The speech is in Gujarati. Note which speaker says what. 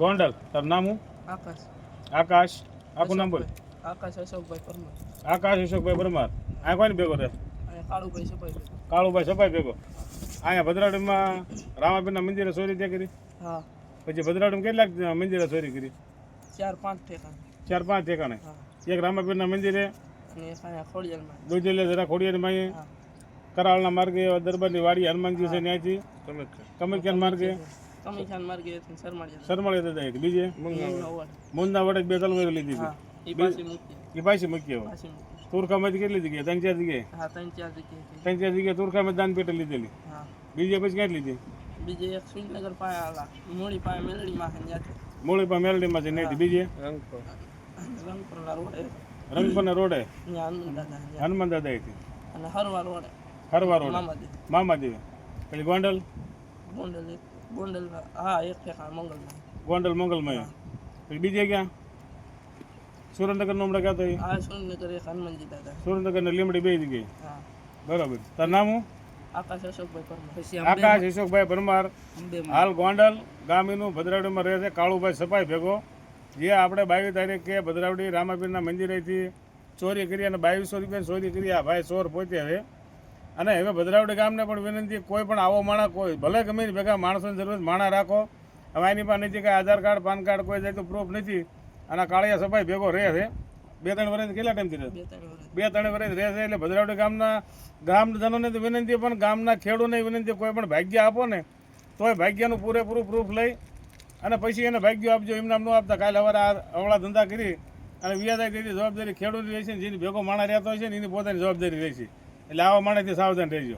Speaker 1: ગોંડલ તારું નામ હું
Speaker 2: આકાશ.
Speaker 1: આકાશ. આખું નામ બોલ
Speaker 2: આકાશ અશોકભાઈ પરમાર.
Speaker 1: આકાશ અશોકભાઈ પરમાર. આ કોની ભેગો રહે
Speaker 2: કાળુભાઈ સપાઈ
Speaker 1: કાળુભાઈ સપાઈ ભેગો. અહીંયા ભદ્રાવતીમાં રામાપીરના મંદિરે ચોરી ત્યાં કરી?
Speaker 2: હા.
Speaker 1: પછી ભદ્રાવતીમાં કેટલાક મંદિરે ચોરી કરી?
Speaker 2: ચાર પાંચ ઠેકાણે.
Speaker 1: ચાર પાંચ ઠેકાણે. એક રામાપીરના મંદિરે
Speaker 2: અહીંયા
Speaker 1: જરા ખોડિયારમાં કરાળના માર્ગે દરબારની વાડી હનુમાનજી છે ત્યાંથી. કમલક્યાન માર્ગે?
Speaker 2: કમિશન માર્ગે શરમાળિયા
Speaker 1: સરમળે દાદા એક. બીજે? મુંદના વડે બે તલવારો લીધી
Speaker 2: હા એ પાછી મૂકી.
Speaker 1: એ પાછી મૂકી હવે? તુરખામાંથી કેટલી જગ્યાએ? ત્રણ ચાર જગ્યાએ?
Speaker 2: હા ત્રણ ચાર જગ્યાએ
Speaker 1: ત્રણ ચાર જગ્યાએ તુરખામાં દાન પેટે લીધેલી.
Speaker 2: હા.
Speaker 1: બીજે પછી ક્યાં લીધી?
Speaker 2: બીજે એક સુરનગર પાસે આલા મૂળી પાસે મેલડીમાં છે ત્યાંથી
Speaker 1: મૂળી પણ મેલડીમાં છે નહીં બીજે?
Speaker 2: રંગપુરના રોડે.
Speaker 1: રંગપરના રોડે?
Speaker 2: હનુમાન દાદા ત્યાં.
Speaker 1: હનુમાન દાદા હતી
Speaker 2: અને હરવા રોડે.
Speaker 1: હરવા રોડે. મામાદેવ. પેલી ગોંડલ?
Speaker 2: ગોંડલ ગોંડલ હા એક ઠેકાણ મંગલમાં
Speaker 1: ગોંડલ મંગલમય. પછી બીજે ક્યાં? સુરેન્દ્રનગરનો હમણાં ક્યાં તો
Speaker 2: સુરેન્દ્રનગર એક હનુમાનજી દાદા.
Speaker 1: સુરેન્દ્રનગર લીમડી બે જગ્યાએ.
Speaker 2: હા.
Speaker 1: બરાબર. તારું નામ હું
Speaker 2: આકાશ અશોકભાઈ પરમાર.
Speaker 1: આકાશ અશોકભાઈ પરમાર. હાલ ગોંડલ ગામીનું ભદ્રાવડીમાં રહે છે કાળુભાઈ સપાઈ ભેગો. જે આપણે બાવીસ તારીખે ભદ્રાવડી રામાપીરના મંદિરેથી ચોરી કરી અને બાવીસો રૂપિયા ચોરી કરી. આ ભાઈ ચોર પહોંચ્યા છે અને હવે ભદ્રાવડી ગામને પણ વિનંતી કોઈ પણ આવો માણસ કોઈ ભલે ગમે ભેગા માણસોની જરૂર માણા રાખો. હવે એની પાસે નથી કે આધાર કાર્ડ પાન કાર્ડ કોઈ જાય તો પ્રૂફ નથી. અને કાળિયા સફાઈ ભેગો રહે છે. બે ત્રણ વર્ષ કેટલા ટાઈમથી રહે
Speaker 2: બે ત્રણ વર્ષ
Speaker 1: રહે છે રહેશે એટલે ભદ્રાવડી ગામના ગ્રામજનોને તો વિનંતી પણ ગામના ખેડૂતને વિનંતી કોઈ પણ ભાગ્ય આપો ને તોય ભાગ્યનું પૂરેપૂરું પ્રૂફ લઈ અને પછી એને ભાગ્ય આપજો એમ નામ ન આપતા. કાલે અવારે આ અવળા ધંધા કરી અને વ્યાજાય તેની જવાબદારી ખેડૂત રહેશે છે જેની ભેગો માણા રહેતો હોય છે ને એની પોતાની જવાબદારી રહેશે. એટલે આવા માણસથી સાવધાન રહેજો.